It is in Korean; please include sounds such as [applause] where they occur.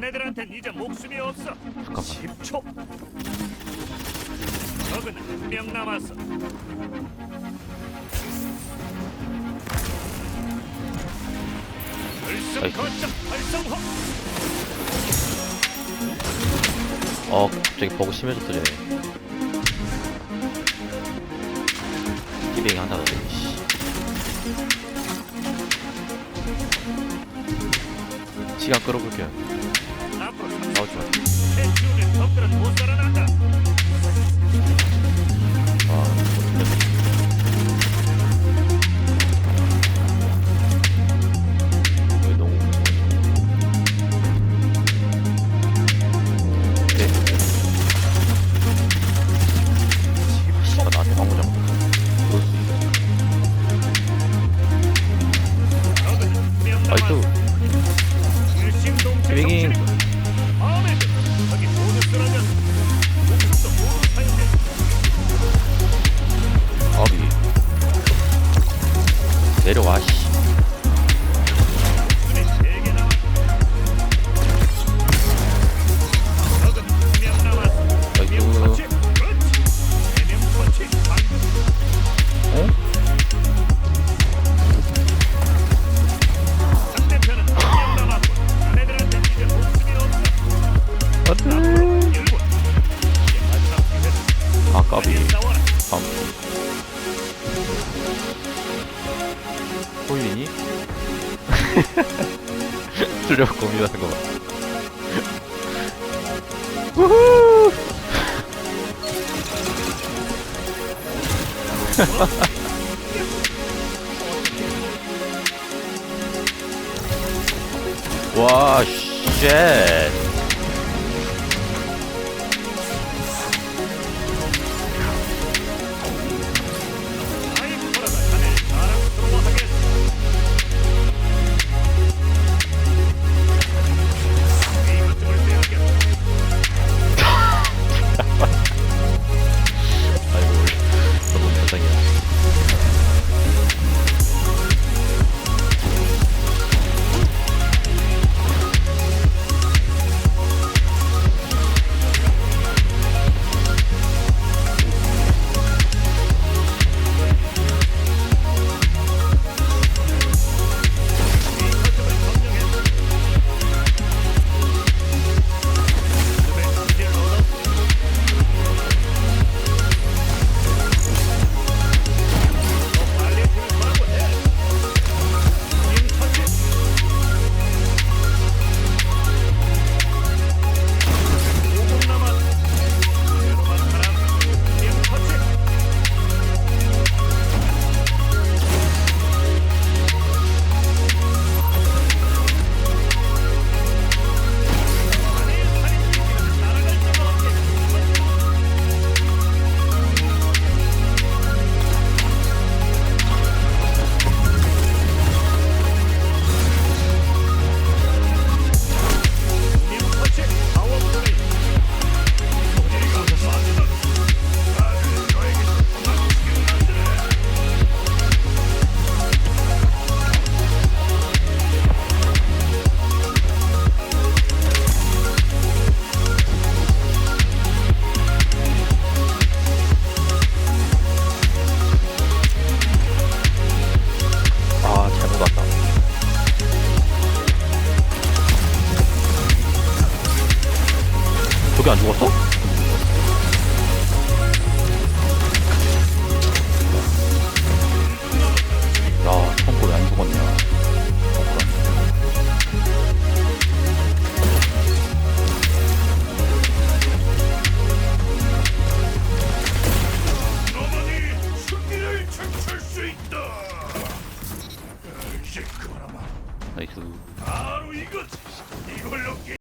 자네들한테 이제 목숨이 없어. 잠깐만. 10초. 적은 한 명 남았어. 아이고. 거점 활성화. 어, 갑자기 버그 심해졌더니. 기뱅이 하나가 되네, 씨. 시간 끌어볼게요. Мусора 내려와 씨. 아까비. [laughs] 수렵 고민하는 거 봐. 우후! [laughs] 와, 쉣. 저게 안 죽었어? 야, 청코 왜안 죽었냐? 나이스. 바로 이거지. 이걸로